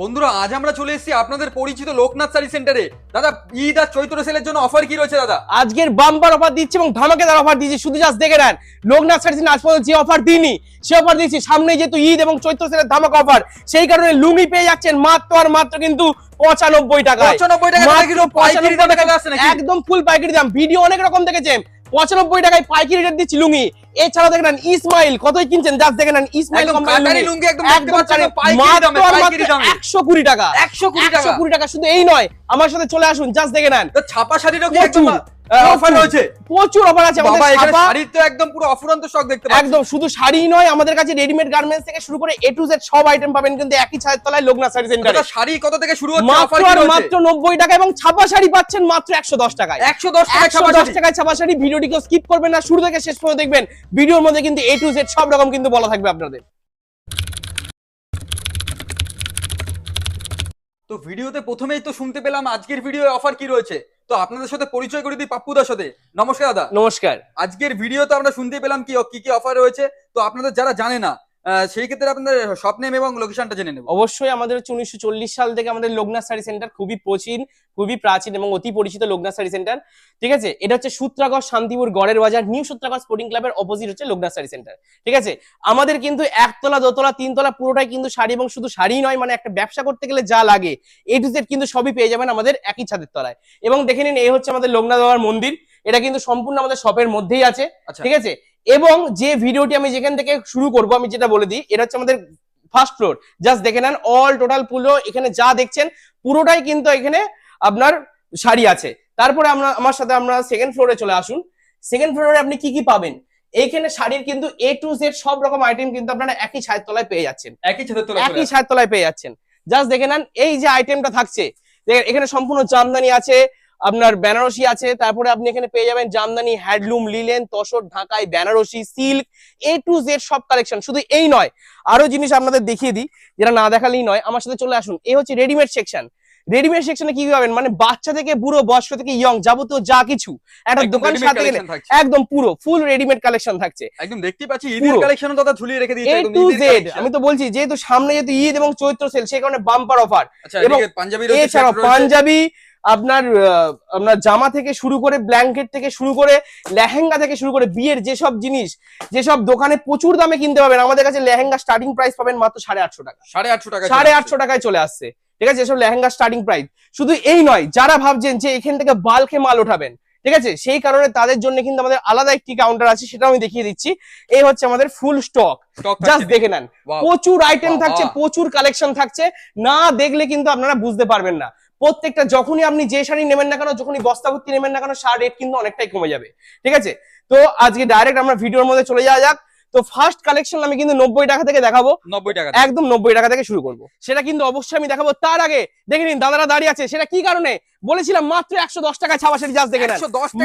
বন্ধুরা আজ আমরা চলে এসেছি আপনাদের পরিচিত লোকনাথ শাড়ি সেন্টারে। দাদা ঈদ আর চৈত্র সেলের জন্য অফার কি রয়েছে দাদা? আজকের বাম্পার অফার দিচ্ছি এবং ধামাকেদার অফার দিচ্ছি। শুধু জাস্ট দেখে নেন লোকনাথ সার্ভিস আজ পর্যন্ত যে অফার দিইনি সে অফার দিচ্ছি সামনে যেহেতু ঈদ এবং চৈত্র সেলের ধামাক অফার সেই কারণে লুঙ্গি পেয়ে যাচ্ছেন মাত্র আর মাত্র কিন্তু পঁচানব্বই টাকা 95 টাকা? একদম ফুল পাইকারি দাম। ভিডিও অনেক রকম দেখেছেন। পঁচানব্বই টাকায় পাইকারি রেট দিচ্ছি লুঙ্গি। এছাড়া দেখে নেন ইসমাইল কতই কিনছেন? জাস্ট দেখে নেন ইসমাইল একশো কুড়ি কাটারি লুঙ্গি। একদম দেখতে একদম পাচ্ছেন কাটারি- পাইকারি দামে মাত্র আর পাইকারি মাত্র দামে। 120 টাকা। একশো কুড়ি টাকা। শুধু এই নয় আমার সাথে চলে আসুন জাস্ট দেখে নেন। ছাপা শাড়ি অফার রয়েছে। প্রচুর অফার আছে আমাদের শাড়ির তো একদম পুরো অফুরন্ত স্টক দেখতে পাচ্ছি। একদম শুধু শাড়ি নয় আমাদের কাছে রেডিমেড গার্মেন্টস থেকে শুরু করে এ টু জেড সব আইটেম পাবেন কিন্তু একই ছাদের তলায় শাড়ি সেন্টারে শাড়ি কত থেকে শুরু হচ্ছে? অফার মাত্র মাত্র টাকা এবং ছাপা শাড়ি পাচ্ছেন মাত্র একশো দশ টাকায়। 110 টাকা একশো ছাপা দশ শাড়ি? টাকায় ছাপা শাড়ি ভিডিওটিকে স্কিপ করবেন না শুরু থেকে শেষ পর্যন্ত দেখবেন। ভিডিওর মধ্যে কিন্তু এ টু জেড সব রকম কিন্তু বলা থাকবে আপনাদের। তো ভিডিওতে প্রথমেই তো শুনতে পেলাম আজকের ভিডিও অফার কি রয়েছে। তো আপনাদের সাথে পরিচয় করে দিই পাপ্পুদার সাথে। নমস্কার দাদা। নমস্কার। আজকের ভিডিওতে আমরা শুনতে পেলাম কি কি কি অফার রয়েছে। তো আপনাদের যারা জানে না সেই ক্ষেত্রে আপনাদের শপ নেম এবং লোকেশনটা জেনে নেব। অবশ্যই আমাদের হচ্ছে উনিশশো চল্লিশ সাল থেকে আমাদের লোকনাথ শাড়ি সেন্টার খুবই প্রাচীন খুবই প্রাচীন এবং অতি পরিচিত লোকনাথ শাড়ি সেন্টার ঠিক আছে? এটা হচ্ছে সূত্রাগড় শান্তিপুর গড়ের বাজার নিউ সূত্রাগড় স্পোর্টিং ক্লাবের অপোজিট হচ্ছে লোকনাথ শাড়ি সেন্টার ঠিক আছে? আমাদের কিন্তু একতলা দোতলা তিনতলা পুরোটাই কিন্তু শাড়ি এবং শুধু শাড়ি নয় মানে একটা ব্যবসা করতে গেলে যা লাগে এ টু জেড কিন্তু সবই পেয়ে যাবেন আমাদের একই ছাদের তলায়। এবং দেখে নিন এই হচ্ছে আমাদের লোকনাথ বাবার মন্দির। এটা কিন্তু সম্পূর্ণ আমাদের শপের মধ্যেই আছে। আচ্ছা। ঠিক আছে? এবং যে ভিডিওটি আমি যেখান থেকে শুরু করব আমি যেটা বলে দিই এটা হচ্ছে আমাদের ফার্স্ট ফ্লোর জাস্ট দেখে নেন অল টোটাল পুরো এখানে যা দেখছেন পুরোটাই কিন্তু এখানে আপনার শাড়ি আছে। তারপরে আমরা আমার সাথে আমরা সেকেন্ড ফ্লোরে চলে আসুন। সেকেন্ড ফ্লোরে আপনি কি কি পাবেন? এইখানে শাড়ির কিন্তু এ টু জেড সব রকম আইটেম কিন্তু আপনারা একই ছায়ের তলায় পেয়ে যাচ্ছেন। একই ছাদের তলা একই ছায়ের তলায় পেয়ে যাচ্ছেন। জাস্ট দেখে নেন এই যে আইটেমটা থাকছে এখানে সম্পূর্ণ জামদানি আছে আপনার বেনারসি আছে তারপরে আপনি এখানে পেয়ে যাবেন Jamdani handloom linen tussar Dhakai Banarasi silk A to Z সব কালেকশন শুধু এই নয় আরও জিনিস আপনাদের দেখিয়ে দিই যেটা না দেখালেই নয় আমার সাথে চলে আসুন। এই হচ্ছে রেডিমেড সেকশন রেডিমেড সেকশনে কি পাবেন? মানে বাচ্চা থেকে বুড়ো বয়স্ক থেকে ইয়ং যাবতীয় যা কিছু। একটা একদম দোকান সাথে গেলে একদম পুরো ফুল রেডিমেড কালেকশন থাকছে। একদম দেখতে পাচ্ছি ঈদের পুরো। কালেকশনও দাদা ঝুলিয়ে রেখে দিয়েছে এ একদম টু জেড আমি তো বলছি যেহেতু সামনে যেহেতু ঈদ এবং চৈত্র সেল সেই কারণে বাম্পার অফার আচ্ছা এবং পাঞ্জাবি এছাড়াও রয়েছে। পাঞ্জাবি আপনার আপনার জামা থেকে শুরু করে ব্ল্যাঙ্কেট থেকে শুরু করে লেহেঙ্গা থেকে শুরু করে বিয়ের যেসব জিনিস যেসব দোকানে প্রচুর দামে কিনতে পাবেন আমাদের কাছে লেহেঙ্গা স্টার্টিং প্রাইস পাবেন মাত্র সাড়ে আটশো টাকা। সাড়ে আটশো টাকা সাড়ে আটশো টাকায় চলে আসছে। ঠিক আছে? এসব লেহেঙ্গা স্টার্টিং প্রাইস শুধু এই নয় যারা ভাবছেন যে এখান থেকে বাল্কে মাল ওঠাবেন ঠিক আছে? সেই কারণে তাদের জন্য কিন্তু আমাদের আলাদা একটি কাউন্টার আছে সেটা আমি দেখিয়ে দিচ্ছি। এই হচ্ছে আমাদের ফুল স্টক স্টক জাস্ট দেখে নেন। প্রচুর আইটেম থাকছে প্রচুর কালেকশন থাকছে। না দেখলে কিন্তু আপনারা বুঝতে পারবেন না। প্রত্যেকটা যখনই আপনি যে শাড়ি নেবেন না কেন যখনই বস্তা ভর্তি নেবেন না কেন শাড়ি রেট কিন্তু অনেকটাই কমে যাবে। ঠিক আছে? তো আজকে ডাইরেক্ট আমরা ভিডিওর মধ্যে চলে যাওয়া যাক। তো ফার্স্ট কালেকশন আমি কিন্তু নব্বই টাকা থেকে দেখাবো। নব্বই টাকা একদম নব্বই টাকা থেকে শুরু করব। সেটা কিন্তু অবশ্যই আমি দেখাবো। তার আগে দেখে নিন দাদারা দাঁড়িয়ে আছে। সেটা কি কারণে? বলেছিলাম মাত্র একশো দশ টাকা ছাপা শাড়ি জাস্ট দেখে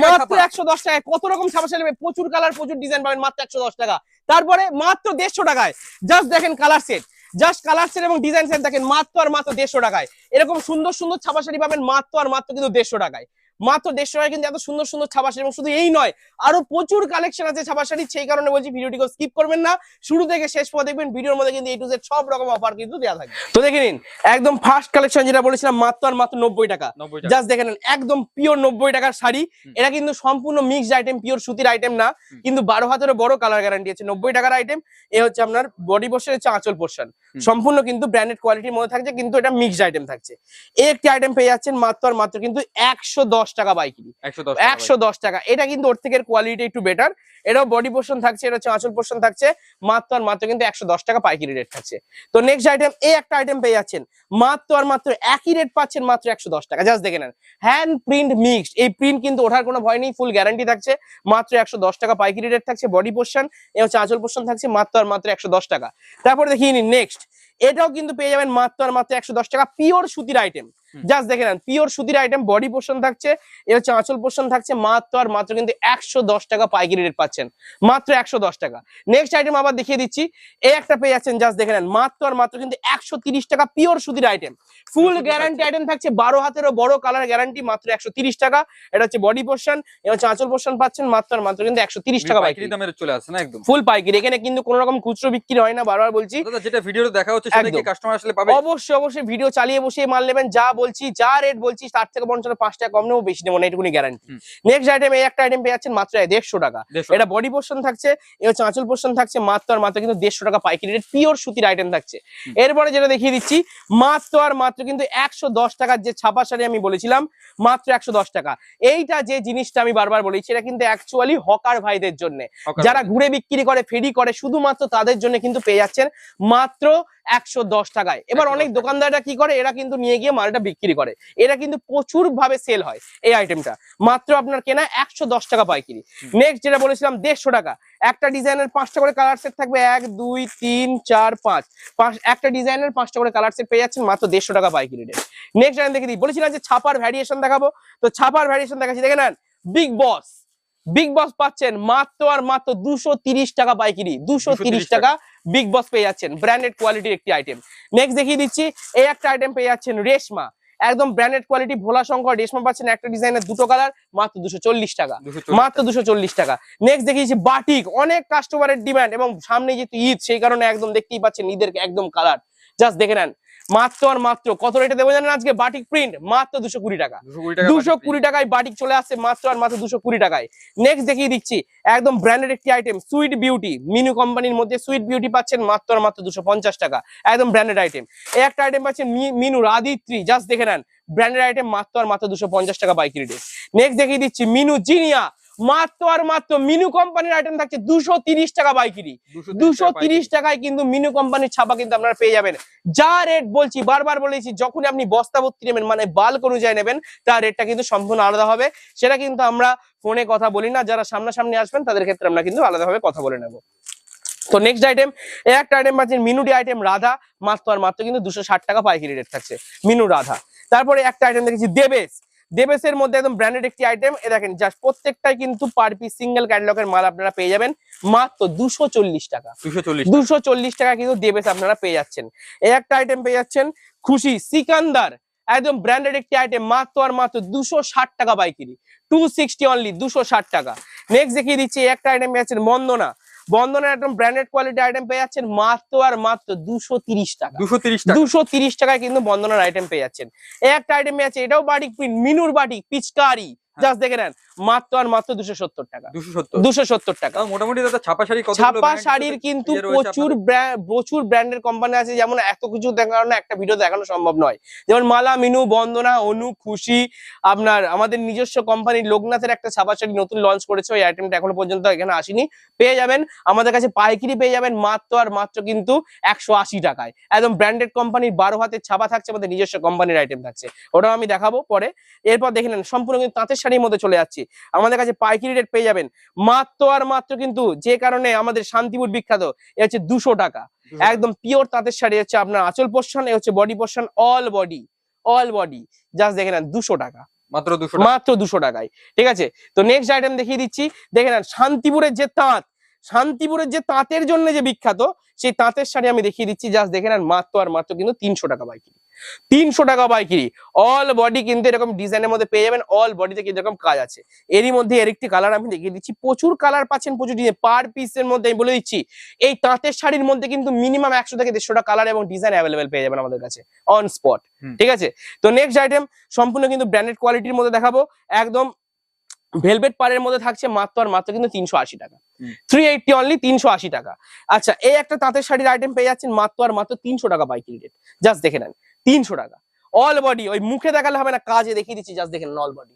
মাত্র একশো দশ টাকায় কত রকম ছাপা শাড়ি প্রচুর কালার প্রচুর ডিজাইন পাবেন মাত্র একশো দশ টাকা। তারপরে মাত্র দেড়শো টাকায় জাস্ট দেখেন colour set just colour set এবং ডিজাইন সেট দেখেন মাত্র আর মাত্র দেড়শো টাকায়। এরকম সুন্দর সুন্দর ছাপা শাড়ি পাবেন মাত্র আর মাত্র কিন্তু দেড়শো টাকায়। মাত্র দেড়শো টাকায় কিন্তু এত সুন্দর সুন্দর ছাপা শাড়ি এবং শুধু এই নয় আরও প্রচুর কালেকশন আছে ছাপা শাড়ি সেই কারণে বলছি ভিডিওটিকে স্কিপ করবেন না। শুরু থেকে শেষ পর দেখবেন ভিডিওর মধ্যে কিন্তু এই টু জেড সব রকম অফার কিন্তু দেওয়া থাকবে। তো দেখে নিন একদম ফার্স্ট কালেকশন যেটা বলেছিলাম মাত্র আর মাত্র নব্বই টাকা। জাস্ট দেখে নেন একদম পিওর নব্বই টাকার শাড়ি। এটা কিন্তু সম্পূর্ণ মিক্সড আইটেম পিওর সুতির আইটেম না। কিন্তু বারো হাতের বড় কালার গ্যারান্টি আছে নব্বই টাকার আইটেম এ হচ্ছে আপনার বডি পোর্শন হচ্ছে আঁচল পোর্শন সম্পূর্ণ কিন্তু ব্র্যান্ডেড কোয়ালিটির মধ্যে থাকছে কিন্তু এটা মিক্সড আইটেম থাকছে। এই একটি আইটেম পেয়ে যাচ্ছেন মাত্র আর মাত্র কিন্তু একশো দশ টাকা বাইকিরি একশো দশ একশো দশ টাকা। এটা কিন্তু ওর থেকে কোয়ালিটি একটু বেটার এটাও বডি পোর্শন থাকছে এটা হচ্ছে আঁচল পোর্শন থাকছে। মাত্র আর মাত্র কিন্তু একশো দশ টাকা পাইকারি রেট থাকছে। তো নেক্সট আইটেম এই একটা আইটেম পেয়ে যাচ্ছেন। মাত্র আর মাত্র একই রেট পাচ্ছেন মাত্র একশো দশ টাকা। জাস্ট দেখে নেন। হ্যান্ড প্রিন্ট মিক্সড এই প্রিন্ট কিন্তু ওঠার কোনো ভয় নেই ফুল গ্যারান্টি থাকছে। মাত্র একশো দশ টাকা পাইকারি রেট থাকছে বডি পোর্শন এ হচ্ছে আঁচল পোর্শন থাকছে মাত্র আর মাত্র একশো দশ টাকা। তারপরে দেখিয়ে নিন নেক্সট এটাও কিন্তু পেয়ে যাবেন মাত্র আর মাত্র একশো দশ টাকা। পিওর সুতির আইটেম। জাস্ট দেখে নেন পিওর সুতির আইটেম বডি পোর্শন থাকছে এ হচ্ছে আঁচল পোর্শন থাকছে মাত্র আর মাত্র কিন্তু একশো দশ টাকা পাইকারি রেট পাচ্ছেন মাত্র একশো দশ টাকা। নেক্সট আইটেম আবার দেখিয়ে দিচ্ছি এই একটা পেয়ে যাচ্ছেন জাস্ট দেখে নেন মাত্র আর মাত্র কিন্তু একশো তিরিশ টাকা পিওর সুতির আইটেম ফুল গ্যারান্টি আইটেম থাকছে বারো হাতেরও বড় কালার গ্যারান্টি মাত্র একশো টাকা এটা হচ্ছে বডি পোর্শন এটা হচ্ছে আঁচল পোর্শন পাচ্ছেন মাত্র আর মাত্র কিন্তু একশো তিরিশ টাকা পাইকারি দামের চলে আসে না একদম। ফুল পাইকারি এখানে কিন্তু কোনো রকম খুচরো বিক্রি হয় না বারবার বলছি। যেটা ভিডিওতে দেখা হচ্ছে কাস্টমার আসলে পাবে? অবশ্যই অবশ্যই ভিডিও চালিয়ে বসে মাল নেবেন যা বলছি যা রেট বলছি তার থেকে বরঞ্চ পাঁচ টাকা কম নেব বেশি নেব না এটুকুনি গ্যারান্টি নেক্সট আইটেম এই একটা আইটেম পেয়ে যাচ্ছেন মাত্র দেড়শো টাকা। এটা বডি পোর্শন থাকছে হচ্ছে আঁচল পোর্শন থাকছে মাত্র আর মাত্র কিন্তু দেড়শো টাকা পাইকারি রেট পিওর সুতির আইটেম থাকছে। এরপরে যেটা দেখিয়ে দিচ্ছি মাত্র আর মাত্র কিন্তু একশো দশ টাকার যে ছাপা শাড়ি আমি বলেছিলাম মাত্র একশো দশ টাকা। এইটা যে জিনিসটা আমি বারবার বলেছি এটা কিন্তু অ্যাকচুয়ালি হকার ভাইদের জন্য। যারা ঘুরে বিক্রি করে ফেরি করে শুধুমাত্র তাদের জন্য কিন্তু পেয়ে যাচ্ছেন মাত্র একশো দশ টাকায়। এবার অনেক দোকানদাররা কি করে? এরা কিন্তু নিয়ে গিয়ে মালটা বিক্রি করে। এরা কিন্তু প্রচুর ভাবে সেল হয় এই আইটেমটা মাত্র আপনার কেনা একশো দশ টাকা পাইকিরি। নেক্সট যেটা বলেছিলাম দেড়শো টাকা। একটা ডিজাইনের পাঁচটা করে কালার সেট থাকবে এক দুই তিন চার পাঁচ। পাঁচ একটা ডিজাইনের পাঁচটা করে কালার সেট পেয়ে যাচ্ছেন মাত্র দেড়শো টাকা পাইকিরি রেট নেক্সট আমি দেখে দিই। বলেছিলাম যে ছাপার ভ্যারিয়েশন দেখাবো। তো ছাপার ভ্যারিয়েশন দেখাচ্ছি। দেখে নেন বিগ বস বিগ বস পাচ্ছেন মাত্র আর মাত্র দুশো তিরিশ টাকা পাইকারি দুশো তিরিশ টাকা বিগ বস পেয়ে যাচ্ছেন ব্র্যান্ডেড কোয়ালিটির একটি আইটেম নেক্সট দেখিয়ে দিচ্ছি এই একটা আইটেম পেয়ে যাচ্ছেন রেশমা একদম ব্র্যান্ডেড কোয়ালিটি ভোলা শঙ্কর রেশমা পাচ্ছেন একটা ডিজাইনের দুটো কালার মাত্র দুশো চল্লিশ টাকা। মাত্র দুশো চল্লিশ টাকা। নেক্সট দেখিয়েছি বাটিক অনেক কাস্টমারের ডিমান্ড এবং সামনে যেহেতু ঈদ সেই কারণে একদম দেখতেই পাচ্ছেন ঈদের একদম কালার জাস্ট দেখে নেন মাত্র আর মাত্র কত রেটে দেবো জানেন আজকে? বাটিক প্রিন্ট মাত্র দুশো কুড়ি টাকা। দুশো কুড়ি টাকায় বাটিক চলে আসছে মাত্র আর মাত্র দুশো কুড়ি টাকায়। নেক্সট দেখিয়ে দিচ্ছি একদম ব্র্যান্ডেড একটি আইটেম সুইট বিউটি মিনু কোম্পানির মধ্যে সুইট বিউটি পাচ্ছেন মাত্র আর মাত্র দুশো পঞ্চাশ টাকা। একদম ব্র্যান্ডেড আইটেম এই একটা আইটেম পাচ্ছেন মিনুর আদিত্রি জাস্ট দেখে নেন। ব্র্যান্ডেড আইটেম মাত্র আর মাত্র দুশো পঞ্চাশ টাকা বাইক রেটে নেক্সট দেখিয়ে দিচ্ছি মিনু জিনিয়া মাত্র আর মাত্র মিনু কোম্পানির আইটেম থাকছে দুশো তিরিশ টাকা বাইকিরি দুশো তিরিশ টাকায় কিন্তু মিনু কোম্পানির ছাপা কিন্তু আপনারা পেয়ে যাবেন। যা রেট বলছি বারবার বলেছি যখন আপনি বস্তা ভর্তি নেবেন মানে বাল্ক অনুযায়ী নেবেন তার রেটটা কিন্তু সম্পূর্ণ আলাদা হবে। সেটা কিন্তু আমরা ফোনে কথা বলি না যারা সামনাসামনি আসবেন তাদের ক্ষেত্রে আমরা কিন্তু আলাদাভাবে কথা বলে নেব। তো নেক্সট আইটেম একটা আইটেম পাচ্ছেন মিনুটি আইটেম রাধা মাত্র আর মাত্র কিন্তু দুশো ষাট টাকা পাইকারি রেট থাকছে মিনু রাধা। তারপরে একটা আইটেম দেখেছি দেবেশ। দেবেশের মধ্যে একদম ব্র্যান্ডেড একটি আইটেম এ দেখেন জাস্ট প্রত্যেকটাই কিন্তু পার পিস সিঙ্গেল ক্যাটালগের মাল আপনারা পেয়ে যাবেন। মাত্র দুশো চল্লিশ টাকা। দুশো চল্লিশ টাকা। কিন্তু দেবেশ আপনারা পেয়ে যাচ্ছেন। এই একটা আইটেম পেয়ে যাচ্ছেন খুশি সিকান্দার। একদম ব্র্যান্ডেড একটি আইটেম মাত্র আর মাত্র দুশো ষাট টাকা বাইকিরি টু সিক্সটি অনলি দুশো ষাট টাকা। নেক্সট দেখিয়ে দিচ্ছি একটা আইটেম পেয়ে যাচ্ছেন বন্দনা বন্দনার একদম ব্র্যান্ডেড কোয়ালিটি আইটেম পেয়ে যাচ্ছেন মাত্র আর মাত্র দুশো তিরিশ টাকা। দুশো তিরিশ দুশো তিরিশ টাকায় কিন্তু বন্ধনের আইটেম পেয়ে যাচ্ছেন। একটা আইটেম পেয়ে যাচ্ছে এটাও বাটিক প্রিন্ট মিনুর বাটিক পিচকারি। জাস্ট দেখে নেন মাত্র আর মাত্র দুশো সত্তর টাকা। দুশো সত্তর? টাকা। মোটামুটি দাদা ছাপা শাড়ি ছাপা শাড়ির কিন্তু প্রচুর brand- প্রচুর ব্র্যান্ডের কোম্পানি আছে যেমন এত কিছু দেখানো একটা ভিডিও দেখানো সম্ভব নয়। যেমন মালা মিনু বন্দনা অনু খুশি আপনার আমাদের নিজস্ব কোম্পানি লোকনাথের একটা ছাপা শাড়ি নতুন লঞ্চ করেছে ওই আইটেমটা এখনও পর্যন্ত এখানে আসেনি। পেয়ে যাবেন আমাদের কাছে পাইকারি পেয়ে যাবেন মাত্র আর মাত্র কিন্তু একশো আশি টাকায়। একদম ব্র্যান্ডেড কোম্পানির বারো হাতের ছাপা থাকছে আমাদের নিজস্ব কোম্পানির আইটেম থাকছে। ওটাও আমি দেখাবো পরে। এরপর দেখে নেন সম্পূর্ণ কিন্তু তাঁতের শাড়ির মধ্যে চলে যাচ্ছি। আমাদের কাছে পাইকারি রেট পেয়ে যাবেন। মাত্র আর মাত্র কিন্তু যে কারণে আমাদের শান্তিপুর বিখ্যাত এ হচ্ছে দুশো টাকা। একদম পিওর তাঁতের শাড়ি হচ্ছে আপনার আঁচল পোর্শন এ হচ্ছে body portion all body all body just দেখে নেন দুশো টাকা। মাত্র দুশো মাত্র দুশো টাকায়। ঠিক আছে? তো নেক্সট আইটেম দেখিয়ে দিচ্ছি। দেখে নেন শান্তিপুরের যে তাঁত শান্তিপুরের যে তাঁতের জন্য যে বিখ্যাত সেই তাঁতের শাড়ি আমি দেখিয়ে দিচ্ছি। জাস্ট দেখে নেন মাত্র আর মাত্র কিন্তু তিনশো টাকা বাইকিরি তিনশো টাকা বাইকিরি অল বডি কিন্তু এরকম ডিজাইনের মধ্যে পেয়ে যাবেন অল বডিতে কিন্তু এরকম কাজ আছে। এরই মধ্যে এর একটি কালার আমি দেখিয়ে দিচ্ছি। প্রচুর কালার পাচ্ছেন প্রচুর ডিজাইন পার পিসের মধ্যে আমি বলে দিচ্ছি এই তাঁতের শাড়ির মধ্যে কিন্তু মিনিমাম একশো থেকে দেড়শোটা কালার এবং ডিজাইন অ্যাভেলেবেল পেয়ে যাবেন আমাদের কাছে অন স্পট ঠিক আছে? তো নেক্সট আইটেম সম্পূর্ণ কিন্তু ব্র্যান্ডেড কোয়ালিটির মধ্যে দেখাবো। একদম ভেলভেট পাড়ের মধ্যে থাকছে মাত্র আর মাত্র কিন্তু তিনশো আশি টাকা। থ্রি এইটটি অনলি তিনশো আশি টাকা। আচ্ছা এই একটা তাঁতের শাড়ির আইটেম পেয়ে যাচ্ছেন মাত্র আর মাত্র তিনশো টাকা পাইকারি রেট জাস্ট দেখে নেন তিনশো টাকা। অল বডি ওই মুখে দেখালে হবে না কাজে দেখিয়ে দিচ্ছি জাস্ট দেখে নেন all body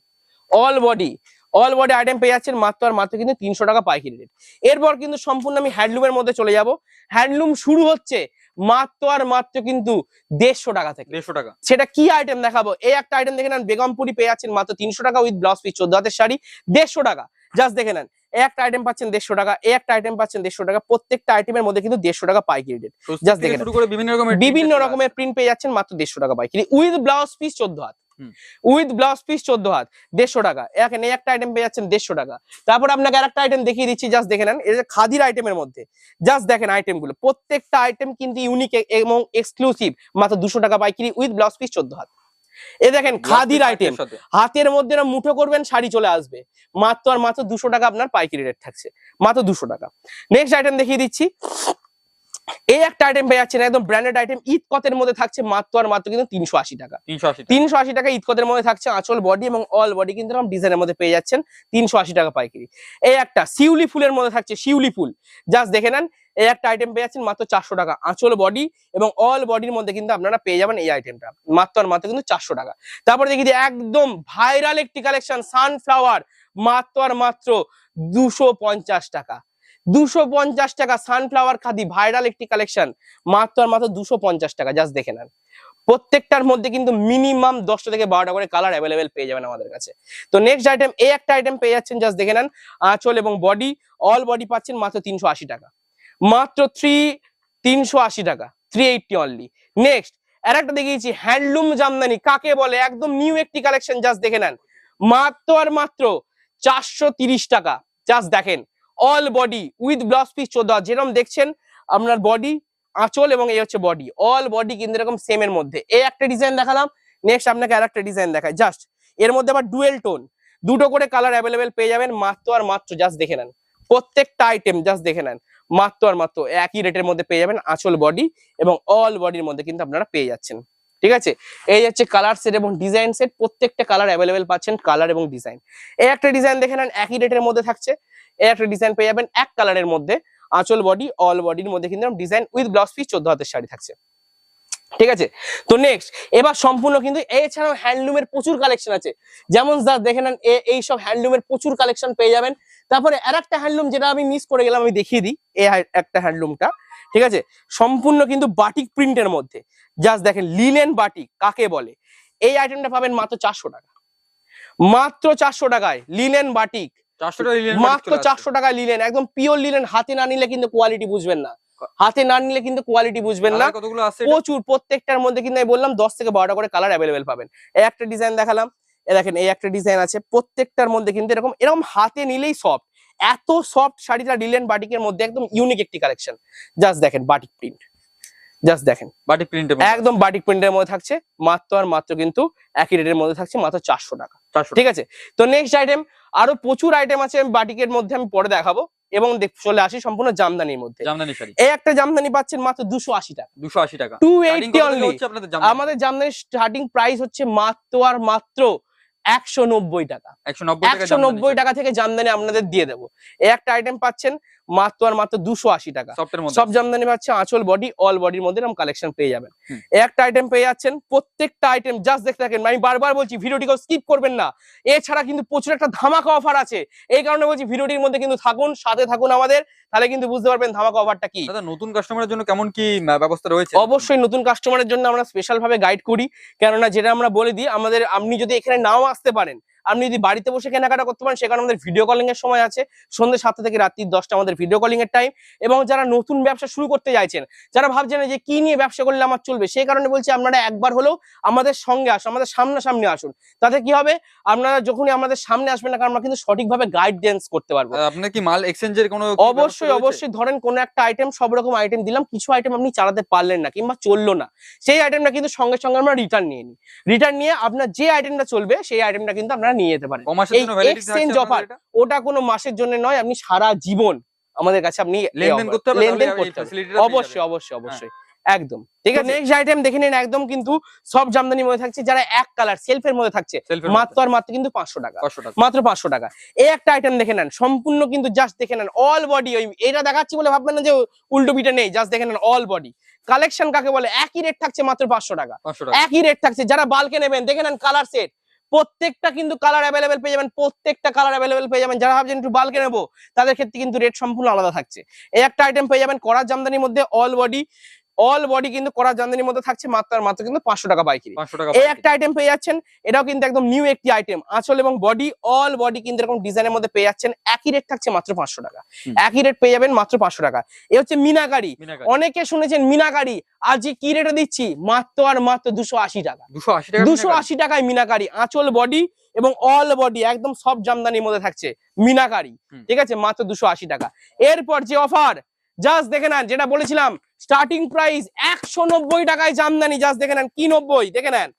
all body all body item পেয়ে যাচ্ছেন মাত্র আর মাত্র কিন্তু তিনশো টাকা পাইকারি রেট এরপর কিন্তু সম্পূর্ণ আমি হ্যান্ডলুমের মধ্যে চলে যাব। হ্যান্ডলুম শুরু হচ্ছে মাত্র আর মাত্র কিন্তু দেড়শো টাকা থেকে। দেড়শো টাকা। সেটা কি আইটেম দেখাবো? এই একটা আইটেম দেখে নেন বেগমপুরি পেয়ে যাচ্ছেন মাত্র তিনশো টাকা উইথ ব্লাউজ পিস চোদ্দ হাতের শাড়ি দেড়শো টাকা। জাস্ট দেখে নেন একটা আইটেম পাচ্ছেন দেড়শো টাকা এই একটা আইটেম পাচ্ছেন দেড়শো টাকা প্রত্যেকটা আইটেমের মধ্যে কিন্তু দেড়শো টাকা পাইকারি রেট জাস্ট দেখে বিভিন্ন রকমের বিভিন্ন রকমের প্রিন্ট পেয়ে যাচ্ছেন মাত্র দেড়শো টাকা পাইকারি উইথ ব্লাউজ পিস চোদ্দ হাত। উইথ ব্লাউজ পিস চোদ্দ হাত দেড়শো টাকা। এখানে একটা আইটেম পেয়ে যাচ্ছেন দেড়শো টাকা। তারপর আপনাকে আর একটা আইটেম দেখিয়ে দিচ্ছি জাস্ট দেখে নেন। এটা খাদির আইটেমের মধ্যে জাস্ট দেখেন আইটেমগুলো। প্রত্যেকটা আইটেম কিন্তু ইউনিক এবং এক্সক্লুসিভ মাত্র দুশো টাকা পাইকিরি উইথ ব্লাউজ পিস চোদ্দ হাত। এ দেখেন খাদির আইটেম হাতের মধ্যে না মুঠো করবেন শাড়ি চলে আসবে। মাত্র আর মাত্র দুশো টাকা আপনার পাইকারি রেট থাকছে। মাত্র দুশো টাকা। নেক্সট আইটেম দেখিয়ে দিচ্ছি। এই একটা আইটেম পেয়ে যাচ্ছেন একদম ব্র্যান্ডেড আইটেম ইতকতের মধ্যে থাকছে মাত্র আর মাত্র কিন্তু তিনশো আশি টাকা। তিনশো আশি টাকা। ইতকতের মধ্যে থাকছে আঁচল বডি এবং অল বডি কিন্তু এরকম ডিজাইনের মধ্যে পেয়ে যাচ্ছেন তিনশো আশি টাকা পাইকারি। এই একটা শিউলি ফুলের মধ্যে থাকছে শিউলি ফুল। জাস্ট দেখে নেন এই একটা আইটেম পেয়ে যাচ্ছেন মাত্র চারশো টাকা। আঁচল বডি এবং অল বডির মধ্যে কিন্তু আপনারা পেয়ে যাবেন এই আইটেমটা মাত্র আর মাত্র কিন্তু চারশো টাকা। তারপরে দেখি যে একদম ভাইরাল একটি কালেকশন সানফ্লাওয়ার মাত্র আর মাত্র দুশো পঞ্চাশ টাকা। দুশো পঞ্চাশ টাকা সানফ্লাওয়ার খাদি ভাইরাল একটি কালেকশন মাত্র আর মাত্র দুশো পঞ্চাশ টাকা জাস্ট দেখে নেন। প্রত্যেকটার মধ্যে কিন্তু মিনিমাম দশটা থেকে বারোটা করে কালার অ্যাভেলেবেল পেয়ে যাবেন আমাদের কাছে। তো নেক্সট আইটেম এই একটা আইটেম পেয়ে যাচ্ছেন জাস্ট দেখে নেন। আঁচল এবং বডি অল বডি পাচ্ছেন মাত্র তিনশো আশি টাকা। মাত্র থ্রি তিনশো আশি টাকা থ্রি এইটটি অনলি নেক্সট আর একটা দেখিয়েছি হ্যান্ডলুম জামদানি কাকে বলে? একদম নিউ একটি কালেকশন জাস্ট দেখে নেন। মাত্র আর মাত্র চারশো টাকা জাস্ট দেখেন। All body with blouse piece চোদ্দ যেরকম দেখছেন, আপনার বডি আঁচল এবং এই হচ্ছে বডি অল বডি কিন্তু এরকম সেম এর মধ্যে। এই একটা ডিজাইন দেখালাম নেক্সট আপনাকে আর একটা ডিজাইন দেখায় জাস্ট এর মধ্যে আবার ডুয়েল টোন দুটো করে কালার অ্যাভেলেবেল পেয়ে যাবেন, মাত্র আর মাত্র জাস্ট দেখে নেন। প্রত্যেকটা আইটেম জাস্ট দেখে নেন। মাত্র আর মাত্র, একই রেটের মধ্যে পেয়ে যাবেন আঁচল বডি এবং অল বডির মধ্যে কিন্তু আপনারা পেয়ে যাচ্ছেন। ঠিক আছে? এই হচ্ছে কালার সেট এবং ডিজাইন সেট প্রত্যেকটা কালার অ্যাভেলেবেল পাচ্ছেন কালার এবং ডিজাইন এই একটা ডিজাইন দেখে নেন, একই রেটের মধ্যে থাকছে। এই একটা ডিজাইন পেয়ে যাবেন এক কালারের মধ্যে। আঁচল বডি অল বডির মধ্যে কিন্তু ডিজাইন উইথ ব্লাউজ পিস চোদ্দ হাতের শাড়ি থাকছে। ঠিক আছে? তো নেক্সট এবার সম্পূর্ণ কিন্তু এছাড়াও হ্যান্ডলুমের প্রচুর কালেকশন আছে। যেমন দেখে নেন এই সব হ্যান্ডলুমের প্রচুর কালেকশন পেয়ে যাবেন। তারপরে আর একটা হ্যান্ডলুম যেটা আমি মিস করে গেলাম, আমি দেখিয়ে দিই এই একটা হ্যান্ডলুমটা ঠিক আছে? সম্পূর্ণ কিন্তু বাটিক প্রিন্টের মধ্যে। জাস্ট দেখেন লিনেন বাটিক কাকে বলে? এই আইটেমটা পাবেন মাত্র চারশো টাকা। মাত্র চারশো টাকায় লিনেন বাটিক মাত্র চারশো টাকায় নিলেন একদম পিওর নিলেন হাতে না নিলে কিন্তু কোয়ালিটি বুঝবেন না। হাতে না নিলে কিন্তু কোয়ালিটি বুঝবেন না? প্রচুর প্রত্যেকটার মধ্যে কিন্তু আমি বললাম দশ থেকে বারোটা করে কালার অ্যাভেলেবেল পাবেন। একটা ডিজাইন দেখালাম দেখেন এই একটা ডিজাইন আছে প্রত্যেকটার মধ্যে কিন্তু এরকম এরকম হাতে নিলেই সফট এত সফট শাড়িটা লিলেন বাটিকের মধ্যে একদম ইউনিক একটি কালেকশন জাস্ট দেখেন বাটিক প্রিন্ট জাস্ট দেখেন। বাটিক প্রিন্টে একদম বাটিক প্রিন্টের মধ্যে থাকছে মাত্র আর মাত্র কিন্তু একই রেটের মধ্যে থাকছে মাত্র চারশো টাকা। ঠিক আছে? তো নেক্সট আইটেম আরও প্রচুর আইটেম আছে আমি বাটিকের মধ্যে আমি পরে দেখাবো এবং চলে আসি সম্পূর্ণ জামদানির মধ্যে। জামদানি শাড়ি। এই একটা জামদানি পাচ্ছেন মাত্র দুশো আশি টাকা। দুশো আশি টাকা। টু এইটটি অনলি আপনাদের জামদানি? স্টার্টিং প্রাইস হচ্ছে মাত্র আর মাত্র একশো নব্বই টাকা। একশো নব্বই টাকা একশো নব্বই টাকা থেকে জামদানি আপনাদের দিয়ে দেবো। এই একটা আইটেম পাচ্ছেন মাত্র আর মাত্র দুশো আশি টাকা। সব জামদানি পাচ্ছে আঁচল বডি অল বডির মধ্যে এরকম কালেকশন পেয়ে যাবেন। একটা আইটেম পেয়ে যাচ্ছেন প্রত্যেকটা আইটেম জাস্ট দেখতে থাকেন। আমি বারবার বলছি ভিডিওটিকে স্কিপ করবেন না। এছাড়া কিন্তু প্রচুর একটা ধামাকা অফার আছে। এই কারণে বলছি ভিডিওটির মধ্যে কিন্তু থাকুন সাথে থাকুন আমাদের তাহলে কিন্তু বুঝতে পারবেন ধামাকা অফারটা কি। দাদা নতুন কাস্টমারের জন্য কেমন কি ব্যবস্থা রয়েছে? অবশ্যই নতুন কাস্টমারের জন্য আমরা স্পেশাল ভাবে গাইড করি। কেননা যেটা আমরা বলে দিই আমাদের আপনি যদি এখানে নাও আসতে পারেন আপনি যদি বাড়িতে বসে কেনাকাটা করতে পারেন সেখানে আমাদের ভিডিও কলিং এর সময় আছে। সন্ধ্যে সাতটা থেকে রাত্রি দশটা আমাদের ভিডিও কলিং এর টাইম এবং যারা নতুন ব্যবসা শুরু করতে চাইছেন যারা ভাবছেন যে কি নিয়ে ব্যবসা করলে আমার চলবে সেই কারণে বলছি আপনারা একবার হলেও আমাদের সঙ্গে আসুন আমাদের সামনাসামনি আসুন। তাতে কি হবে? আপনারা যখনই আমাদের সামনে আসবেন না কারণ আমরা কিন্তু সঠিকভাবে গাইডেন্স করতে পারব। আপনার কি মাল এক্সচেঞ্জের কোনো অবশ্যই অবশ্যই। ধরেন কোনো একটা আইটেম সব রকম আইটেম দিলাম কিছু আইটেম আপনি চালাতে পারলেন না কিংবা চলল না সেই আইটেমটা কিন্তু সঙ্গে সঙ্গে আমরা রিটার্ন নিয়ে নিই। রিটার্ন নিয়ে আপনার যে আইটেমটা চলবে সেই আইটেমটা কিন্তু আপনারা নিয়ে যেতে পারেন। এই জন্য ভ্যালিডিটি ওটা কোনো মাসের জন্য নয় আপনি সারা জীবন আমাদের কাছে আপনি লেনদেন করতে হবে অবশ্যই অবশ্যই অবশ্যই। একদম। ঠিক আছে? নেক্সট আইটেম দেখে নিন একদম কিন্তু সব জামদানির মধ্যে থাকছে যারা এক কালার সেলফের মধ্যে থাকছে মাত্র আর মাত্র কিন্তু পাঁচশো টাকা। মধ্যে 500 টাকা। মাত্র পাঁচশো টাকা। এই একটা আইটেম দেখে নেন সম্পূর্ণ কিন্তু জাস্ট দেখে নেন অল বডি ওই এটা দেখাচ্ছি বলে ভাববেন না যে উল্টো পিঠে নেই জাস্ট দেখে নেন অল বডি কালেকশন কাকে বলে? একই রেট থাকছে মাত্র পাঁচশো টাকা। 500 টাকা। একই রেট থাকছে যারা বালকে নেবেন দেখে নেন কালার সেট প্রত্যেকটা কিন্তু কালার অ্যাভেলেবেল পেয়ে যাবেন, প্রত্যেকটা কালার অ্যাভেলেবেল পেয়ে যাবেন। যারা ভাবছেন একটু বাল্কে নেব, তাদের ক্ষেত্রে কিন্তু রেট সম্পূর্ণ আলাদা থাকছে। এই একটা আইটেম পেয়ে যাবেন করার জামদানির মধ্যে অল বডি অল বডি কিন্তু করা জামদানির মধ্যে থাকছে মাত্র আর মাত্র কিন্তু পাঁচশো টাকা পাইকারি। এই একটা আইটেম পেয়ে যাচ্ছেন এটাও কিন্তু একদম নিউ একটি আইটেম আঁচল এবং বডি অল বডি কিন্তু এরকম ডিজাইনের মধ্যে পেয়ে যাচ্ছেন। একই রেট থাকছে মাত্র পাঁচশো টাকা। একই রেট পেয়ে যাবেন মাত্র পাঁচশো টাকা। এ হচ্ছে মিনাকারি। অনেকে শুনেছেন মিনাকারি। আজকে কি রেটে দিচ্ছি? মাত্র আর মাত্র দুশো আশি টাকা। দুশো আশি। টাকায় মিনাকারি আঁচল বডি এবং অল বডি একদম সব জামদানির মধ্যে থাকছে মিনাকারি। ঠিক আছে? মাত্র দুশো আশি টাকা। এরপর যে অফার জাস্ট দেখে নেন যেটা বলেছিলাম স্টার্টিং প্রাইস একশো নব্বই টাকায় জামদানি। জাস্ট দেখে নেন কি নব্বই? দেখে নেন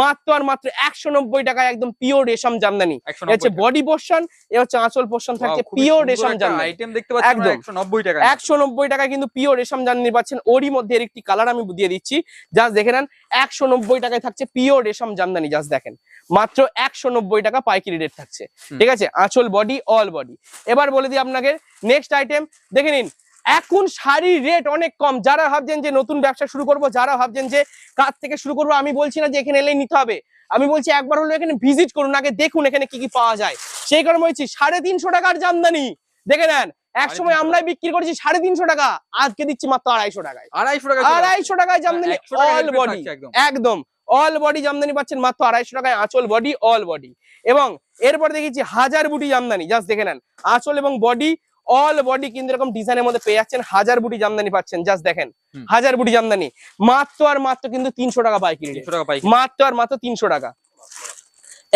মাত্র আর মাত্র একশো নব্বই টাকায় একদম পিওর রেশম জামদানি। হচ্ছে বডি পোর্শন এ হচ্ছে আঁচল পোর্শন থাকছে পিওর রেশম জামদানি। দেখতে পাচ্ছি একদম। 190 টাকা একশো নব্বই টাকায় কিন্তু পিওর রেশম জামদানি পাচ্ছেন। ওরই মধ্যে এর একটি কালার আমি দিয়ে দিচ্ছি। জাস্ট দেখে নেন একশো নব্বই টাকায় থাকছে পিওর রেশম জামদানি জাস্ট দেখেন। মাত্র একশো নব্বই টাকা পাইকারি রেট থাকছে। ঠিক আছে? আঁচল বডি অল বডি এবার বলে দিই আপনাকে নেক্সট আইটেম দেখে নিন এখন শাড়ির রেট অনেক কম। যারা ভাবছেন যে নতুন ব্যবসা শুরু করব যারা ভাবছেন যে কাজ থেকে শুরু করব আমি বলছি না যে এখানে এলেই নিতে হবে। আমি বলছি একবার হলো এখানে ভিজিট করুন আগে দেখুন এখানে কি কি পাওয়া যায়। সেই কারণে বলছি সাড়ে তিনশো টাকার জামদানি। দেখে নেন এক সময় আমরাই বিক্রি করেছি সাড়ে তিনশো টাকা আজকে দিচ্ছি মাত্র আড়াইশো টাকায়। আড়াইশো টাকা আড়াইশো টাকায় জামদানি অল বডি একদম। একদম অল বডি জামদানি পাচ্ছেন মাত্র আড়াইশো টাকায় আঁচল বডি অল বডি এবং এরপর দেখেছি হাজার বুটি জামদানি জাস্ট দেখে নেন আঁচল এবং বডি অল বডি কিন্তু এরকম ডিজাইনের মধ্যে পেয়ে যাচ্ছেন। হাজার বুটি জামদানি পাচ্ছেন জাস্ট দেখেন। হাজার বুটি জামদানি। মাত্র আর মাত্র কিন্তু তিনশো টাকা পাইকারি rate। 300 টাকা পাইকারি। মাত্র আর মাত্র তিনশো টাকা।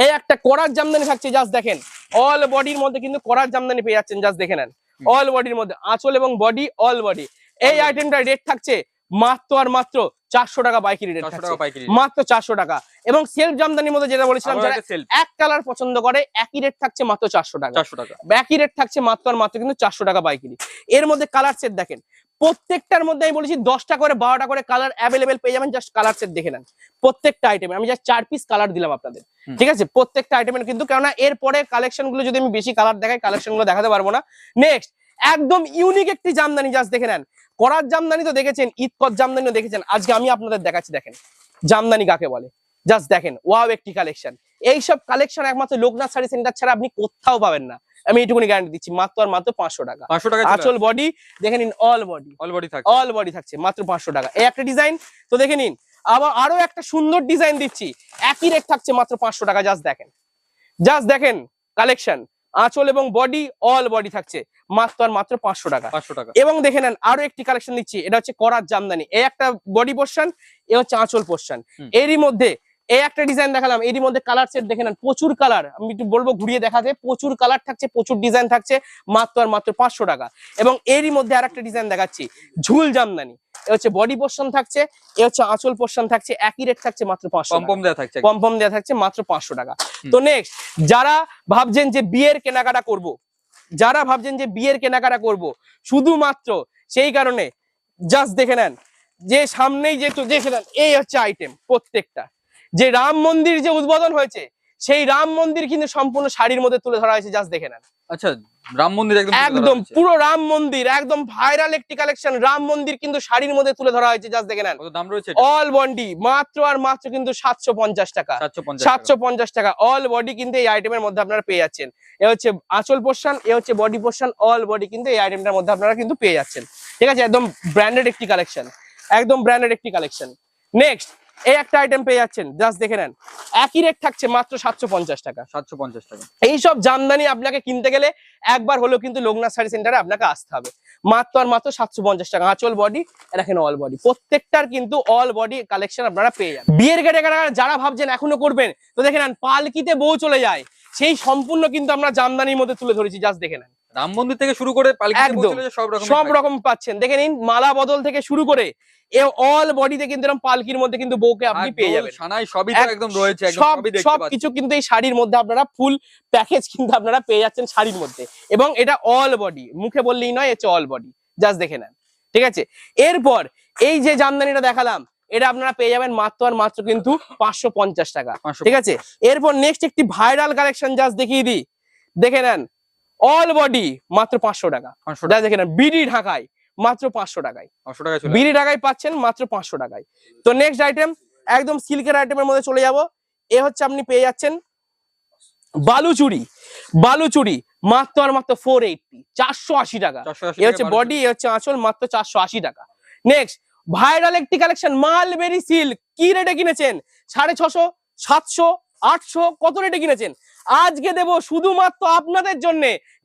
এই একটা করার জামদানি থাকছে জাস্ট দেখেন। অল বডির মধ্যে কিন্তু করার জামদানি পেয়ে যাচ্ছেন জাস্ট দেখে নেন। অল বডির মধ্যে আঁচল এবং বডি অল বডি এই। আইটেমটার রেট থাকছে মাত্র আর মাত্র চারশো টাকা বাইকের রেট 400 থাকছে। টাকা পাইকারি। মাত্র চারশো টাকা। এবং সেলফ জামদানির মধ্যে যেটা বলেছিলাম যারা এক কালার পছন্দ করে একই রেট থাকছে মাত্র চারশো টাকা। 400 টাকা। একই রেট থাকছে মাত্র আর মাত্র কিন্তু চারশো টাকা বাইকিরি এর মধ্যে কালার সেট দেখেন। প্রত্যেকটার মধ্যে আমি বলেছি দশটা করে বারোটা করে কালার অ্যাভেলেবেল পেয়ে যাবেন জাস্ট কালার সেট দেখে নেন। প্রত্যেকটা আইটেমে আমি জাস্ট চার পিস কালার দিলাম আপনাদের। ঠিক আছে? প্রত্যেকটা আইটেমের কিন্তু কেননা এরপরে কালেকশনগুলো যদি আমি বেশি কালার দেখাই কালেকশনগুলো দেখাতে পারব না। নেক্সট একদম ইউনিক একটি জামদানি জাস্ট দেখে নেন। করার জামদানি তো দেখেছেন ঈদকর জামদানিও দেখেছেন। আজকে আমি আপনাদের দেখাচ্ছি দেখেন। জামদানি কাকে বলে? জাস্ট দেখেন ওয়াও একটি কালেকশন এইসব কালেকশন একমাত্র লোকনাথ শাড়ি সেন্টার ছাড়া আপনি কোথাও পাবেন না। আমি এইটুকুনি গ্যারান্টি দিচ্ছি মাত্র আর মাত্র পাঁচশো টাকা। 500 টাকা চলে আঁচল বডি দেখে নিন অল বডি অল বডি থাকছে। অল বডি থাকছে মাত্র পাঁচশো টাকা। এই একটা ডিজাইন তো দেখে নিন আবার আরও একটা সুন্দর ডিজাইন দিচ্ছি। একই রেট থাকছে মাত্র পাঁচশো টাকা জাস্ট দেখেন। জাস্ট দেখেন কালেকশন আঁচল এবং বডি অল বডি থাকছে। মাত্র আর মাত্র পাঁচশো টাকা। 500 টাকা। এবং দেখে নেন আরও একটি কালেকশন নিচ্ছি। এটা হচ্ছে করার জামদানি। এই একটা বডি পোর্শন এ হচ্ছে আঁচল পোর্শন এরই মধ্যে এই একটা ডিজাইন দেখালাম এরই মধ্যে কালার সেট দেখে নেন প্রচুর কালার আমি একটু বলব ঘুরিয়ে দেখাতে প্রচুর কালার থাকছে প্রচুর ডিজাইন থাকছে মাত্র আর মাত্র পাঁচশো টাকা। এবং এরই মধ্যে আর একটা ডিজাইন দেখাচ্ছি ঝুল জামদানি। এ হচ্ছে বডি পোর্শন থাকছে এ হচ্ছে আঁচল পোর্শন থাকছে একই রেট থাকছে মাত্র পাঁচশো কম থাকছে একদম। পম পম দেওয়া থাকছে মাত্র পাঁচশো টাকা। তো নেক্সট যারা ভাবছেন যে বিয়ের কেনাকাটা করব। যারা ভাবছেন যে বিয়ের কেনাকাটা করব শুধুমাত্র সেই কারণে জাস্ট দেখে নেন যে সামনেই যে দেখে নেন এই হচ্ছে আইটেম প্রত্যেকটা। যে রাম মন্দির যে উদ্বোধন হয়েছে সেই রাম মন্দির কিন্তু সম্পূর্ণ শাড়ির মধ্যে তুলে ধরা হয়েছে জাস্ট দেখে নেন। আচ্ছা রাম মন্দির একদম একদম পুরো রাম মন্দির একদম ভাইরাল একটি কালেকশন রাম মন্দির কিন্তু শাড়ির মধ্যে তুলে ধরা হয়েছে জাস্ট দেখে নেন। দাম রয়েছে অল বন্ডি মাত্র আর মাত্র কিন্তু সাতশো পঞ্চাশ টাকা। 750 সাতশো পঞ্চাশ টাকা অল বডি কিন্তু এই আইটেমের মধ্যে আপনারা পেয়ে যাচ্ছেন। এ হচ্ছে আঁচল পোর্শন এ হচ্ছে বডি পোর্শন অল বডি কিন্তু এই আইটেমটার মধ্যে আপনারা কিন্তু পেয়ে যাচ্ছেন। ঠিক আছে একদম ব্র্যান্ডেড একটি কালেকশন একদম ব্র্যান্ডেড একটি কালেকশন নেক্সট এই একটা আইটেম পেয়ে যাচ্ছেন জাস্ট দেখে নেন। একই রেট থাকছে মাত্র সাতশো পঞ্চাশ টাকা। 750 টাকা। এইসব জামদানি আপনাকে কিনতে গেলে একবার হলেও কিন্তু লোকনাথ শাড়ি সেন্টারে আপনাকে আসতে হবে। মাত্র আর মাত্র সাতশো পঞ্চাশ টাকা আঁচল বডি দেখেন অল বডি প্রত্যেকটার কিন্তু অল বডি কালেকশন আপনারা পেয়ে যাবেন। বিয়ের কেটে যারা ভাবছেন এখনও করবেন তো দেখে নেন পালকিতে বউ চলে যায়। সেই সম্পূর্ণ কিন্তু আমরা জামদানির মধ্যে তুলে ধরেছি জাস্ট দেখে নেন। রাম মন্দির থেকে শুরু করে একদম। সব রকম পাচ্ছেন। দেখে নিন মালা বদল থেকে শুরু করে অল বডিতে কিন্তু এরকম পালকির মধ্যে কিন্তু বউকে আপনি পেয়ে যাবেন। সানাই সবই একদম রয়েছে সব সবই দেখতে সব পাচ্ছি। কিছু কিন্তু এই শাড়ির মধ্যে আপনারা ফুল প্যাকেজ কিন্তু আপনারা পেয়ে যাচ্ছেন শাড়ির মধ্যে। এবং এটা অল বডি মুখে বললেই নয় হচ্ছে অল বডি জাস্ট দেখে নেন। ঠিক আছে? এরপর এই যে জামদানিটা দেখালাম এটা আপনারা পেয়ে যাবেন মাত্র আর মাত্র কিন্তু পাঁচশো পঞ্চাশ টাকা। ঠিক আছে? এরপর নেক্সট একটি ভাইরাল কালেকশন জাস্ট দেখিয়ে দিই। দেখে নেন অল বডি মাত্র পাঁচশো টাকা। 500 টাকা যা দেখে নেন বিডি ঢাকায় মাত্র পাঁচশো টাকায়। 500 টাকা বিড়ি ঢাকায় পাচ্ছেন মাত্র পাঁচশো টাকায়। তো নেক্সট আইটেম একদম সিল্কের আইটেমের মধ্যে চলে যাব। এ হচ্ছে আপনি পেয়ে যাচ্ছেন বালুচুরি। বালুচুরি মাত্র আর মাত্র ফোর এইটটি চারশো আশি টাকা। এ হচ্ছে বডি এ হচ্ছে আঁচল মাত্র চারশো আশি টাকা। নেক্সট ভাইরাল একটি কালেকশন মালবেরি সিল্ক কি রেটে কিনেছেন? সাড়ে ছশো সাতশো আটশো কত রেটে কিনেছেন? আজকে দেব শুধুমাত্র আপনাদের জন্য।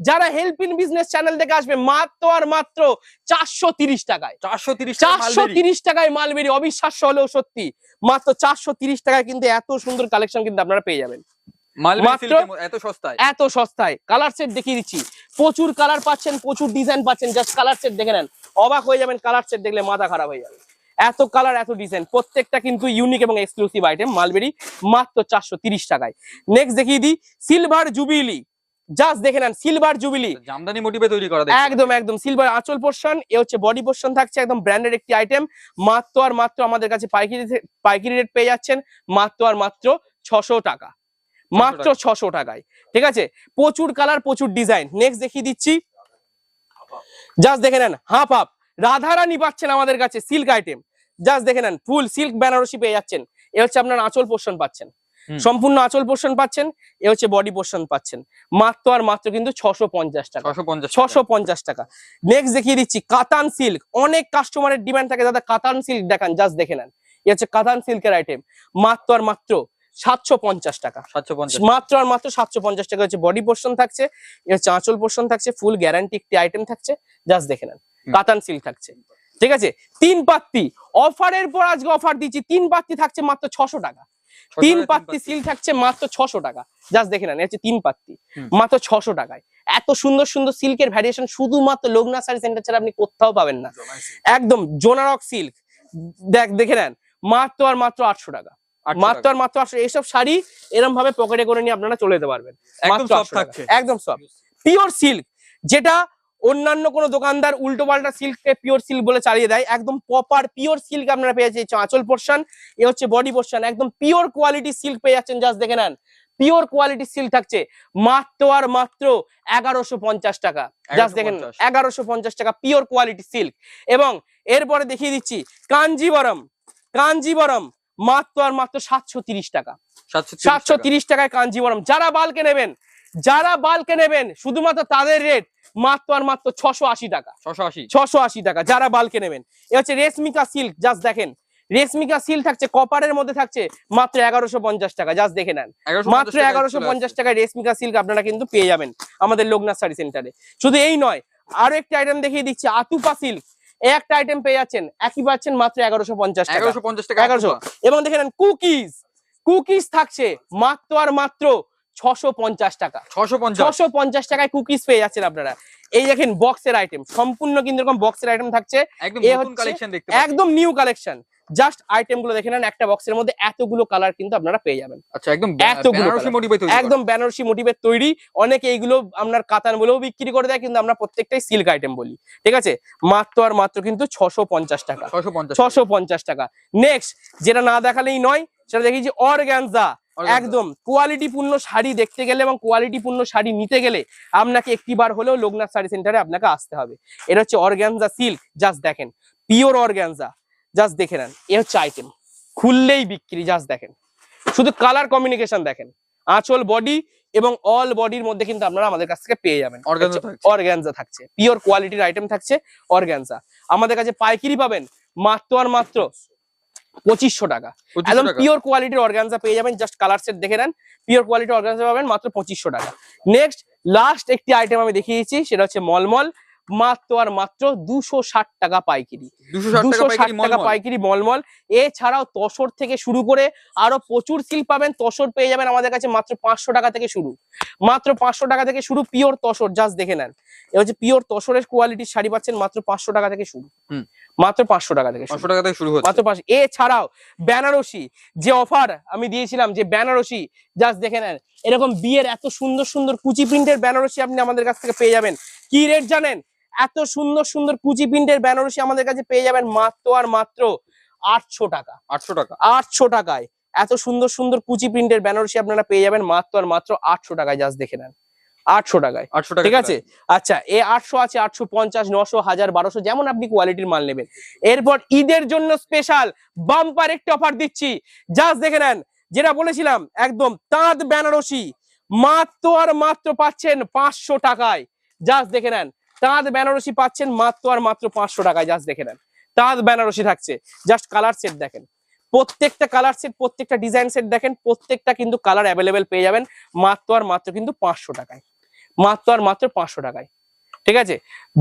যারা হেল্প ইন বিজনেস চ্যানেল থেকে আসবে মাত্র আর মাত্র চারশো তিরিশ টাকায়। চারশো তিরিশ চারশো তিরিশ টাকায় মালবেরি অবিশ্বাস্য হলেও সত্যি। মাত্র চারশো তিরিশ টাকায় কিন্তু এত সুন্দর কালেকশন কিন্তু আপনারা পেয়ে যাবেন। সস্তায়? এত সস্তায়। কালার সেট দেখিয়ে দিচ্ছি। প্রচুর কালার পাচ্ছেন প্রচুর ডিজাইন পাচ্ছেন জাস্ট কালার সেট দেখে নেন। অবাক হয়ে যাবেন কালার সেট দেখলে মাথা খারাপ হয়ে যাবে। এত কালার এত ডিজাইন প্রত্যেকটা কিন্তু ইউনিক এবং এক্সক্লুসিভ আইটেম মালবেরি মাত্র চারশো তিরিশ টাকায়। নেক্সট দেখিয়ে দিই সিলভার জুবিলি জাস্ট দেখে নেন সিলভার জুবিলি জামদানি মোটিভে তৈরি করা। একদম একদম সিলভার আঁচল পোর্শন এ হচ্ছে বডি পোর্শন থাকছে একদম ব্র্যান্ডেড একটি আইটেম মাত্র আর মাত্র আমাদের কাছে পাইকারি পাইকারি রেট পেয়ে যাচ্ছেন মাত্র আর মাত্র ছশো টাকা। মাত্র ছশো টাকায়। ঠিক আছে? প্রচুর কালার প্রচুর ডিজাইন নেক্সট দেখিয়ে দিচ্ছি। জাস্ট দেখে নেন হাফ হাফ রাধারানী পাচ্ছেন আমাদের কাছে সিল্ক আইটেম জাস্ট দেখে নেন ফুল সিল্ক বেনারসি পেয়ে যাচ্ছেন। এ হচ্ছে আপনার আঁচল পোর্শন পাচ্ছেন। সম্পূর্ণ আঁচল পোর্শন পাচ্ছেন এ হচ্ছে বডি পোর্শন পাচ্ছেন। মাত্র আর মাত্র কিন্তু ছশো পঞ্চাশ টাকা। ছশো পঞ্চাশ টাকা। নেক্সট দেখিয়ে দিচ্ছি কাতান সিল্ক অনেক কাস্টমারের ডিমান্ড থাকে দাদা কাতান সিল্ক দেখান জাস্ট দেখে নেন। এ হচ্ছে কাতান সিল্কের আইটেম মাত্র আর মাত্র সাতশো পঞ্চাশ টাকা। সাতশো পঞ্চাশ মাত্র আর মাত্র সাতশো পঞ্চাশ টাকা হচ্ছে বডি পোর্শন থাকছে। এ হচ্ছে আঁচল পোর্শন থাকছে ফুল গ্যারান্টি একটি আইটেম থাকছে। জাস্ট দেখে নেন। কাতান সিল্ক থাকছে। ঠিক আছে? তিন পাত্তি। অফারের পর আজকে অফার দিচ্ছি। তিন পাত্তি থাকছে মাত্র ছশো টাকা। তিন পাত্তি সিল থাকছে মাত্র ছশো টাকা। জাস্ট দেখে নেন হচ্ছে তিন পাত্তি। মাত্র ছশো টাকায়। এত সুন্দর সুন্দর সিল্কের ভ্যারিয়েশন শুধুমাত্র লোকনা শাড়ি সেন্টার ছাড়া আপনি কোথাও পাবেন না। একদম জোনারক সিল্ক দেখ দেখে নেন। মাত্র আর মাত্র আটশো টাকা। মাত্র আর মাত্র আটশো এইসব শাড়ি এরকম ভাবে পকেটে করে নিয়ে আপনারা চলে যেতে পারবেন। একদম মাত্র সব 800 টাকা। থাকছে। একদম সব পিওর সিল্ক যেটা অন্যান্য কোনো দোকানদার উল্টো পাল্টা সিল্ককে পিওর সিল্ক বলে চালিয়ে দেয়। একদম প্রপার পিওর সিল্ক আপনারা পেয়ে যাচ্ছেন। আঁচল পোর্শন এ হচ্ছে বডি পোর্শন একদম পিওর কোয়ালিটি সিল্ক পেয়ে যাচ্ছেন। জাস্ট দেখে নেন। পিওর কোয়ালিটি সিল্ক থাকছে। মাত্র আর মাত্র এগারোশো পঞ্চাশ টাকা। জাস্ট দেখেন এগারোশো পঞ্চাশ। টাকা পিওর কোয়ালিটি সিল্ক এবং এরপরে দেখিয়ে দিচ্ছি কাঞ্জিবরম। কাঞ্জিবরম মাত্র আর মাত্র সাতশো তিরিশ টাকা। সাতশো সাতশো তিরিশ টাকায় কাঞ্জিবরম। যারা বালকে নেবেন যারা বালকে নেবেন শুধুমাত্র তাদের রেট মাত্র আর মাত্র ছশো আশি টাকা। ছশো আশি। ছশো আশি টাকা যারা বালকে নেবেন। এ হচ্ছে রেশমিকা সিল্ক জাস্ট দেখেন। রেশমিকা সিল্ক থাকছে কপারের মধ্যে থাকছে মাত্র এগারোশো পঞ্চাশ টাকা জাস্ট দেখে নেন। মাত্র এগারোশো পঞ্চাশ টাকায় রেশমিকা সিল্ক আপনারা কিন্তু পেয়ে যাবেন আমাদের লোকনাথ শাড়ি সেন্টারে শুধু এই নয় আরও একটা আইটেম দেখিয়ে দিচ্ছি আতুপা সিল্ক একটা আইটেম পেয়ে যাচ্ছেন একই পাচ্ছেন মাত্র এগারোশো পঞ্চাশ টাকা। এগারোশো পঞ্চাশ টাকা এগারোশো। এবং দেখে নেন কুকিজ কুকিজ থাকছে মাত্র আর মাত্র ছশো পঞ্চাশ টাকা। ছশো পঞ্চাশ? ছশো পঞ্চাশ টাকায় কুকিজ পেয়ে যাচ্ছেন আপনারা। এই দেখেন বক্সের আইটেম সম্পূর্ণ কিন্তু এরকম বক্সের আইটেম থাকছে। একদম নিউ কালেকশন জাস্ট আইটেমগুলো দেখে নেন একটা বক্সের মধ্যে এতগুলো কালার কিন্তু আপনারা পেয়ে যাবেন। আচ্ছা একদম এতগুলো বেনারসি তৈরি একদম বেনারসি মোটিভের তৈরি। অনেকে এইগুলো আপনার কাতান বলেও বিক্রি করে দেয় কিন্তু আমরা প্রত্যেকটাই সিল্ক আইটেম বলি। ঠিক আছে? মাত্র আর মাত্র কিন্তু ছশো পঞ্চাশ টাকা। ছশো পঞ্চাশ টাকা। নেক্সট যেটা না দেখালেই নয় সেটা দেখি যে অর্গ্যানজা। একদম। কোয়ালিটি পূর্ণ শাড়ি দেখতে গেলে এবং কোয়ালিটি পূর্ণ শাড়ি নিতে গেলে আপনাকে একটি বার হলেও লোকনাথ শাড়ি সেন্টারে আপনাকে আসতে হবে। এটা হচ্ছে অর্গ্যানজা সিল্ক। জাস্ট দেখেন। Pure organza. জাস্ট দেখে নেন। এ হচ্ছে আইটেম। খুললেই বিক্রি। জাস্ট দেখেন। শুধু কালার কমিউনিকেশন দেখেন। আঁচল বডি এবং অল বডির মধ্যে কিন্তু আপনারা আমাদের কাছ থেকে পেয়ে যাবেন। অর্গ্যানজা থাকছে। পিওর কোয়ালিটির আইটেম থাকছে অর্গ্যানজা। আমাদের কাছে পাইকারি পাবেন। মাত্র আর মাত্র পঁচিশশো টাকা। একদম পিওর কোয়ালিটির অর্গানজা পেয়ে যাবেন জাস্ট কালার সেট দেখে নেন পিওর কোয়ালিটির অর্গানজা পাবেন মাত্র পঁচিশশো টাকা। নেক্সট লাস্ট একটি আইটেম আমি দেখিয়েছি সেটা হচ্ছে মলমল। মাত্র আর মাত্র দুশো ষাট টাকা পাইকারি। দুশো ষাট টাকা পাইকারি মলমল। এছাড়াও তসর থেকে শুরু করে আরও প্রচুর সিল পাবেন তসর পেয়ে যাবেন আমাদের কাছে মাত্র পাঁচশো টাকা থেকে শুরু। মাত্র পাঁচশো টাকা থেকে শুরু পিওর তসর জাস্ট দেখে নেন। এ হচ্ছে পিওর তসরের কোয়ালিটির শাড়ি পাচ্ছেন মাত্র পাঁচশো টাকা থেকে শুরু। হুম। মাত্র পাঁচশো টাকা থেকে শুরু। পাঁচশো টাকা থেকে শুরু হচ্ছে। মাত্র পাঁচশো। এছাড়াও বেনারসি যে অফার আমি দিয়েছিলাম যে বেনারসি জাস্ট দেখে নেন। এরকম বিয়ের এত সুন্দর সুন্দর কুচি প্রিন্টের বেনারসি আপনি আমাদের কাছ থেকে পেয়ে যাবেন। কি রেট জানেন? এত সুন্দর সুন্দর কুচি প্রিন্টের বেনারসি আমাদের কাছে পেয়ে যাবেন মাত্র আর মাত্র আটশো টাকা। আটশো টাকা। আটশো টাকায়। এত সুন্দর সুন্দর কুচি প্রিন্টের বেনারসি আপনারা পেয়ে যাবেন মাত্র আর মাত্র আটশো টাকায় জাস্ট দেখে নেন। আটশো টাকায়। আটশো টাকা ঠিক আছে? আচ্ছা এ আটশো আছে আটশো পঞ্চাশ নশো হাজার বারোশো যেমন আপনি কোয়ালিটির মাল নেবেন। এরপর ঈদের জন্য স্পেশাল বাম্পার একটি অফার দিচ্ছি। জাস্ট দেখে নেন। যেটা বলেছিলাম একদম তাঁত বেনারসি। মাত্র আর মাত্র পাচ্ছেন পাঁচশো টাকায়। জাস্ট দেখে নেন। তাঁত বেনারসি পাচ্ছেন মাত্র আর মাত্র পাঁচশো টাকায় জাস্ট দেখে নেন। তাঁত বেনারসি থাকছে জাস্ট কালার সেট দেখেন। প্রত্যেকটা কালার সেট প্রত্যেকটা ডিজাইন সেট দেখেন, প্রত্যেকটা কিন্তু কালার অ্যাভেলেবেল পেয়ে যাবেন, মাত্র আর মাত্র কিন্তু পাঁচশো টাকায়। মাত্র আর মাত্র পাঁচশো টাকায়। ঠিক আছে?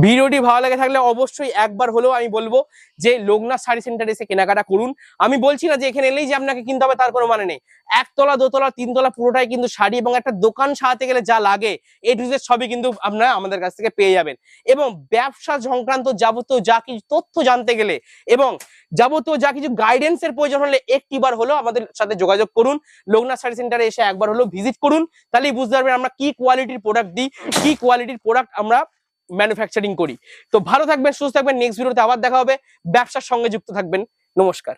ভিডিওটি ভালো লাগে থাকলে অবশ্যই একবার হলেও আমি বলব যে লোকনাথ শাড়ি সেন্টারে এসে কেনাকাটা করুন। আমি বলছি না যে এখানে এলেই যে আপনাকে কিনতে হবে, তার কোনো মানে নেই। একতলা, দোতলা, তিনতলা পুরোটাই কিন্তু শাড়ি এবং একটা দোকান সাজাতে গেলে যা লাগে এই টু জেড সবই কিন্তু আপনারা আমাদের কাছ থেকে পেয়ে যাবেন। এবং ব্যবসা সংক্রান্ত যাবতীয় যা কিছু তথ্য জানতে গেলে এবং যাবতীয় যা কিছু গাইডেন্স এর প্রয়োজন হলে একটিবার হলেও আমাদের সাথে যোগাযোগ করুন। লোকনাথ শাড়ি সেন্টারে এসে একবার হলেও ভিজিট করুন। তাহলেই বুঝতে পারবেন আমরা কি কোয়ালিটির প্রোডাক্ট দিই, কি কোয়ালিটির প্রোডাক্ট আমরা ম্যানুফ্যাকচারিং করি। তো ভালো থাকবেন, সুস্থ থাকবেন নেক্সট ভিডিওতে আবার দেখা হবে। ব্যবসার সঙ্গে যুক্ত থাকবেন। নমস্কার।